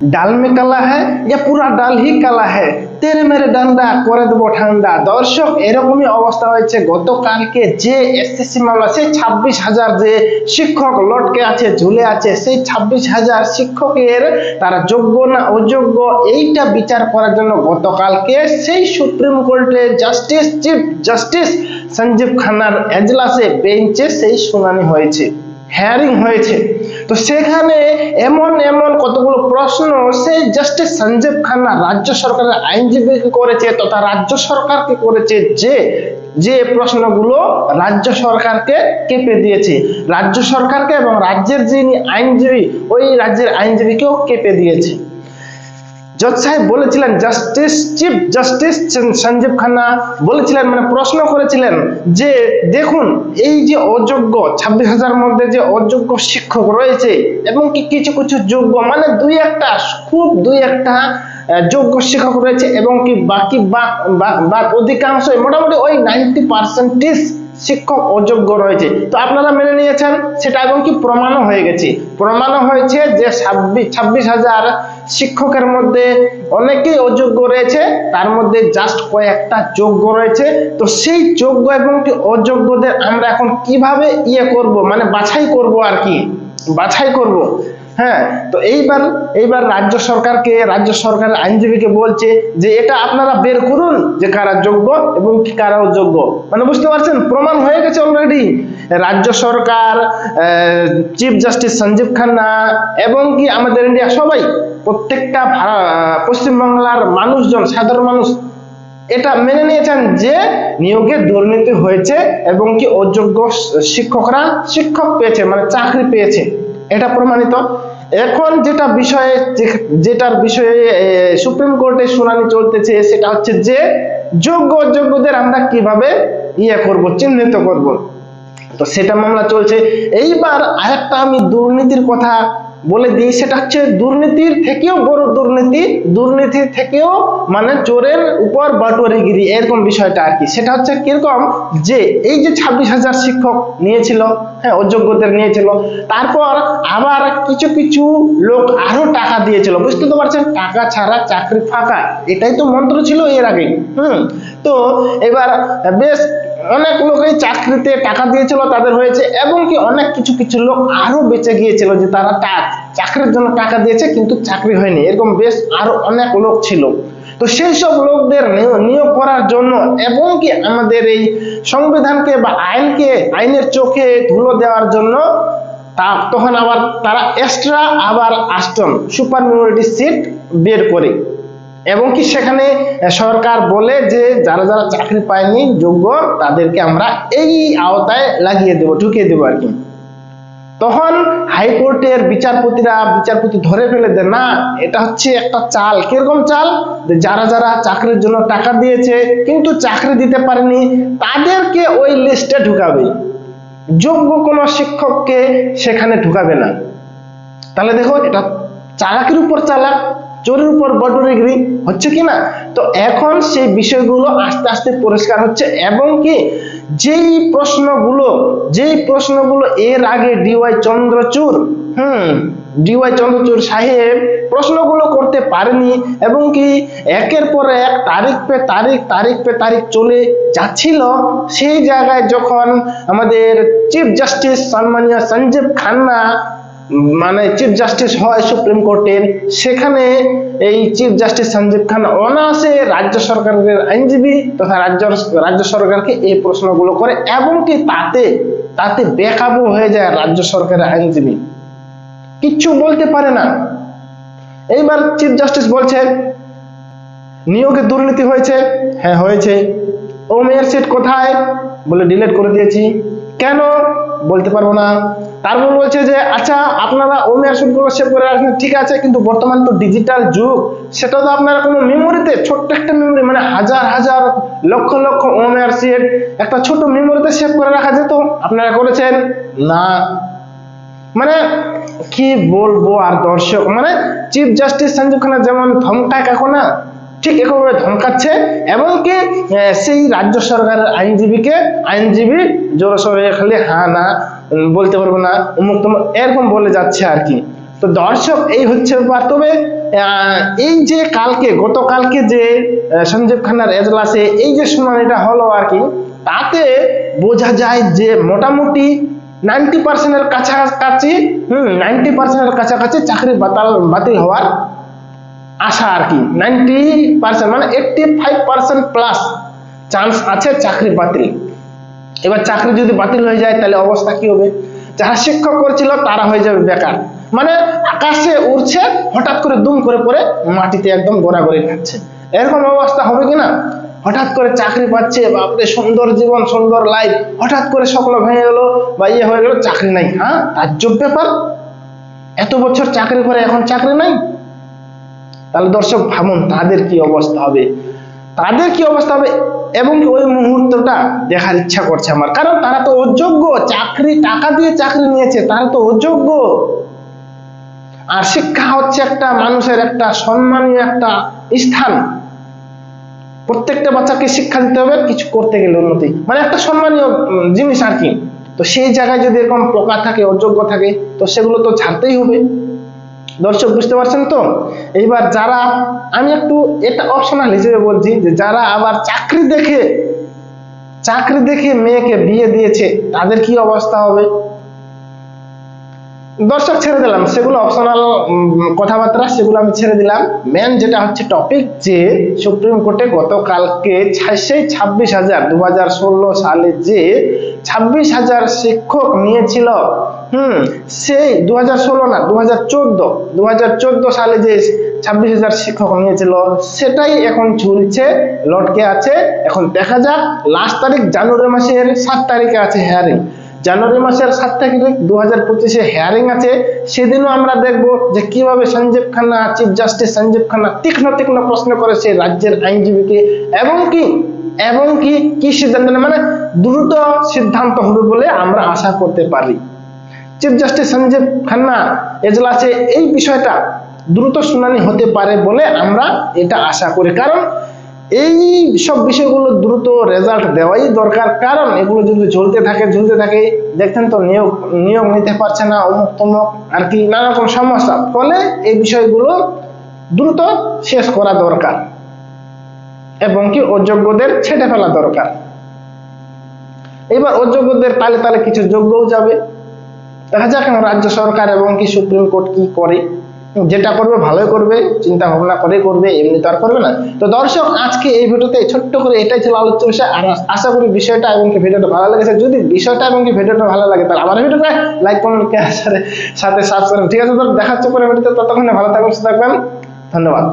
ডাল মে কালা হ্যাঁ পুরা ডাল হি কালা হ্যাঁ তেরে মেরে ডান্ডা, করে দেবো ঠান্ডা। দর্শক, এরকমই অবস্থা হয়েছে গতকালকে যে এসএসসি মামলা, সেই ছাব্বিশ হাজার যে শিক্ষক লটকে আছে, ঝুলে আছে, সেই ছাব্বিশ হাজার শিক্ষকের তারা যোগ্য না অযোগ্য, এইটা বিচার করার জন্য গতকালকে সেই সুপ্রিম কোর্টে জাস্টিস, চিফ জাস্টিস সঞ্জীব খান্নার এজলাসে বেঞ্চে সেই শুনানি হয়েছে। হেয়ারিং হয়েছে। তো সেখানে এমন এমন কতগুলো প্রশ্ন সেই জাস্টিস সঞ্জীব খান্না রাজ্য সরকারের আইনজীবীকে করেছে তথা রাজ্য সরকারকে করেছে যে যে প্রশ্নগুলো রাজ্য সরকারকে কেঁপে দিয়েছে। রাজ্য সরকারকে এবং রাজ্যের যিনি আইনজীবী, ওই রাজ্যের আইনজীবীকেও কেঁপে দিয়েছে। জজ সাহেব বলেছিলেন, justice, chief justice Sanjiv Khanna বলেছিলেন মানে প্রশ্ন করেছিলেন যে, দেখুন, এই যে অযোগ্য, ছাব্বিশ হাজার মধ্যে যে অযোগ্য শিক্ষক রয়েছে এবং কি কিছু কিছু যোগ্য মানে দুই একটা, খুব দুই একটা যোগ্য শিক্ষক রয়েছে এবং কি বাকি বা- অধিকাংশই মোটামুটি ওই নাইনটি পার্সেন্টেজ শিক্ষক অযোগ্য রয়েছে। তো আপনারা মেনে নিয়েছেন, সেটা এখন কি প্রমাণও হয়ে গেছে। প্রমাণও হয়েছে যে ছাব্বিশ ছাব্বিশ হাজার শিক্ষকের মধ্যে অনেকেই অযোগ্য রয়েছে, তার মধ্যে জাস্ট কয়েকটা যোগ্য রয়েছে। তো সেই যোগ্য এবং কি অযোগ্যদের আমরা এখন কীভাবে ইয়ে করব মানে বাছাই করব আর কি? বাছাই করব। হ্যাঁ তো এইবার এইবার রাজ্য সরকারকে, রাজ্য সরকারের আইনজীবীকে বলছে যে এটা আপনারা বের করুন যে কারা যোগ্য এবং কি কারা অযোগ্য। মানে বুঝতে পারছেন? প্রমাণ হয়ে গেছে অলরেডি রাজ্য সরকার চিফ জাস্টিস সঞ্জীব খান্না এবং কি আমাদের ইন্ডিয়া সবাই, প্রত্যেকটা পশ্চিমবাংলার মানুষজন, সাধারণ মানুষ, এটা মেনে নিয়েছেন যে নিয়োগে দুর্নীতি হয়েছে এবং কি অযোগ্য শিক্ষকরা শিক্ষক পেয়েছে মানে চাকরি পেয়েছে। এটা প্রমাণিত। এখন যেটা বিষয়ে, যেটার বিষয়ে সুপ্রিম কোর্টে শুনানি চলতেছে, সেটা হচ্ছে যে, যোগ্য অযোগ্যদের আমরা কীভাবে ইয়ে করব, চিহ্নিত করব? তো সেটা মামলা চলছে। এইবার আরেকটা আমি দুর্নীতির কথা বলে দিই, সেটা হচ্ছে দুর্নীতির থেকেও বড় দুর্নীতি, দুর্নীতির থেকেও মানে চোরের উপর বাটুয়ারিগিরি, এরকম বিষয়টা আর কি। সেটা হচ্ছে কীরকম যে এই যে ছাব্বিশ হাজার শিক্ষক নিয়েছিল হ্যাঁ অযোগ্যদের নিয়েছিল, তারপর আবার কিছু কিছু লোক আরও টাকা দিয়েছিল, বুঝতে তো পারছেন? টাকা ছাড়া চাকরি ফাঁকা, এটাই তো মন্ত্র ছিল এর আগে হুম? তো এবার বেশ অনেক লোকই চাকরিতে টাকা দিয়েছিল, তাদের হয়েছে এবং কি অনেক কিছু কিছু লোক আরও বেঁচে গিয়েছিল যে তারা চাকরির জন্য টাকা দিয়েছে, কিন্তু চাকরি হয়নি। এরকম বেশ আরও অনেক লোক ছিল। তো সেই সব লোকদের নিয়- নিয়োগ করার জন্য এবং কি আমাদের এই সংবিধানকে বা আইনকে, আইনের চোখে ধুলো দেওয়ার জন্য, তা তখন আবার তারা এক্সট্রা আবার আসতন, সুপার মিউনিটি সিট বের করে। এবং কি সেখানে সরকার বলে যে যারা যারা চাকরি পায়নি, যোগ্য, তাদেরকে আমরা এই আওতায় লাগিয়ে দেবো, ঢুকিয়ে দেবো আর কি। তখন হাইকোর্টের বিচারপতিরা বিচারপতি ধরে ফেলে দেন, না, এটা হচ্ছে একটা চাল। কীরকম চাল? যারা যারা চাকরির জন্য টাকা দিয়েছে, কিন্তু চাকরি দিতে পারেনি, তাদেরকে ওই লিস্টে ঢুকাবে। যোগ্য কোনো শিক্ষককে সেখানে ঢুকাবে না। তাহলে দেখো, এটা চালাকির উপর চালাক চোরের উপর বটরিগিরি হচ্ছে কি না? তো এখন সেই বিষয়গুলো আস্তে আস্তে পরিষ্কার হচ্ছে এবং কি যেই প্রশ্নগুলো যেই প্রশ্নগুলো এর আগে ডিওয়াই চন্দ্রচূড়, হুম ডিওয়াই চন্দ্রচূড় সাহেব প্রশ্নগুলো করতে পারেনি এবং কি একের পর এক তারিখ পে তারিখ তারিখ পে তারিখ চলে যাচ্ছিল, সেই জায়গায় যখন আমাদের চিফ জাস্টিস সম্মানীয় সঞ্জীব খান্না মানে চিফ জাস্টিস হয় সুপ্রিম কোর্টের সেখানে এই চিফ জাস্টিস সঞ্জীব খান অনায়াসে রাজ্য সরকারের আইনজীবী তথা রাজ্য রাজ্য সরকারকে এই প্রশ্নগুলো করে এবং কি তাতে তাতে বেকাবু হয়ে যায় রাজ্য সরকারের আইনজীবী। কিচ্ছু বলতে পারে না। এইবার চিফ জাস্টিস বলছে, নিয়োগে দুর্নীতি হয়েছে। হ্যাঁ হয়েছে। ও মেয়ের সিট কোথায়? বলে ডিলিট করে দিয়েছি। কেন? বলতে পারব না। তারপর বলছে যে আচ্ছা আপনারা ও মেয়ের সিটগুলো সেভ করে রাখবেন ঠিক আছে, কিন্তু বর্তমান তো ডিজিটাল যুগ। সেটা তো আপনারা কোনো মেমোরিতে ছোট্ট একটা মেমোরি মানে হাজার হাজার, লক্ষ লক্ষ ও মেয়ের সিট একটা ছোট মেমোরিতে সেভ করে রাখা যেত। আপনারা করেছেন? না। মানে কি বলব আর দর্শক মানে চিফ জাস্টিস সঞ্জীব খান্না যেমন ধমকায় কাকো না ঠিক একভাবে ধমকাচ্ছে এমনকি সেই রাজ্য সরকারের আইনজীবীকে, আইনজীবী জোর সরে খালি হা না বলতে পারব না অমুক তমুক, এরকম বলে যাচ্ছে আর কি। তো দর্শক, এই হচ্ছে ব্যাপার। তবে এই যে কালকে, গতকালকে যে সঞ্জীব খান্নার এজলাসে এই যে শুনানিটা হলো আর কি, তাতে বোঝা যায় যে মোটামুটি নাইনটি পার্সেন্টের কাছাকাছি, হুম, নাইনটি পার্সেন্টের কাছাকাছি চাকরি বাতিল বাতিল হওয়ার আশা আর কি। নাইনটি পার্সেন্ট মানে eighty five percent plus chance আছে চাকরি বাতিল। এবার চাকরি যদি বাতিল হয়ে যায়, তাহলে অবস্থা কি হবে? যারা শিক্ষক করছিল, তারা হয়ে যাবে বেকার। মানে আকাশে উড়ছে, হঠাৎ করে দুম করে পড়ে, মাটিতে একদম গড়াগড়ি খাচ্ছে। এরকম অবস্থা হবে কি না? হঠাৎ করে চাকরি পাচ্ছে, বাপরে, সুন্দর জীবন, সুন্দর লাইফ হঠাৎ করে স্বপ্ন ভেঙে গেলো বা ইয়ে হয়ে গেল, চাকরি নাই। হ্যাঁ তাজ্জব ব্যাপার। এত বছর চাকরি করে এখন চাকরি নাই? তাহলে দর্শক ভাবুন, তাদের কি অবস্থা হবে? তাদের কি অবস্থা হবে? এবং ওই মুহূর্তটা দেখার ইচ্ছা করছে আমার? কারণ তারা তো অযোগ্য, চাকরি, টাকা দিয়ে চাকরি নিয়েছে, তারা তো অযোগ্য। আর শিক্ষা হচ্ছে একটা মানুষের একটা সম্মানীয় একটা স্থান। প্রত্যেকটা বাচ্চাকে শিক্ষা দিতে হবে, কিছু করতে গেলে উন্নতি। মানে একটা সম্মানীয় জিনিস আর কি। তো সেই জায়গায় যদি এরকম পোকা থাকে, অযোগ্য থাকে, তো সেগুলো তো ছাড়তেই হবে। দর্শক বুঝতে পারছেন তো? এইবার যারা, আমি একটু এটা অপশনাল হিসেবে বলছি যে যারা আবার চাকরি দেখে চাকরি দেখে মেয়েকে বিয়ে দিয়েছে, তাদের কি অবস্থা হবে? দর্শক ছেড়ে দিলাম, সেগুলো অপশনাল কথাবার্তা, সেগুলো আমি ছেড়ে দিলাম। মেন যেটা হচ্ছে টপিক যে সুপ্রিম কোর্টে গতকালকে সেই ছাব্বিশ হাজার দু সালে যে ছাব্বিশ হাজার শিক্ষক নিয়েছিল, হুম, সেই দু হাজার ষোলো না দু হাজার চোদ্দ দু হাজার চোদ্দ সালে যে ছাব্বিশ হাজার শিক্ষক নিয়েছিল, সেটাই এখন চলছে লটকে আছে। এখন দেখা যাক লাস্ট তারিখ জানুয়ারি মাসের সাত তারিখে আছে হেয়ারিং জানুয়ারি মাসের সাত তারিখ দু হাজার পঁচিশে হেয়ারিং আছে। সেদিনও আমরা দেখব যে কীভাবে সঞ্জীব খান্না চিফ জাস্টিস সঞ্জীব খান্না তীক্ষ্ণ তীক্ষ্ণ প্রশ্ন করেছে রাজ্যের আইনজীবীকে এবং কি এবং কি কি সিদ্ধান্ত? মানে দ্রুত সিদ্ধান্ত হবে বলে আমরা আশা করতে পারি। চিফ জাস্টিস সঞ্জীব খান্না এজলাসে এই বিষয়টা দ্রুত শুনানি হতে পারে বলে আমরা এটা আশা করি। কারণ এই সব বিষয়গুলো দ্রুত রেজাল্ট দেওয়াই দরকার। কারণ এগুলো যদি ঝুলতে থাকে ঝুলতে থাকে, দেখছেন তো নিয়োগ নিয়োগ নিতে পারছে না অমুক তমুক, আর কি নানা রকম সমস্যা। ফলে এই বিষয়গুলো দ্রুত শেষ করা দরকার। এবং কি অযোগ্যদের ছেটে ফেলা দরকার। এবার অযোগ্যদের তালে তালে কিছু যোগ্যও যাবে। দেখা যাক রাজ্য সরকার এবং কি সুপ্রিম কোর্ট কি করে। যেটা করবে ভালোই করবে, চিন্তা ভাবনা করে করবে, এমনি তো আর করবে না। তো দর্শক, আজকে এই ভিডিওতে ছোট্ট করে এটাই ছিল আলোচ্য বিষয়। আর আশা করি বিষয়টা এবং কি ভিডিওটা ভালো লেগেছে। যদি বিষয়টা এবং কি ভিডিওটা ভালো লাগে, তাহলে আমার ভিডিওটা লাইক কমেন্ট সাথে সাবস্ক্রাইব ঠিক আছে, তো দেখা হচ্ছে পরে ভিডিওতে। ততক্ষণে ভালো থাকবেন থাকবেন। ধন্যবাদ।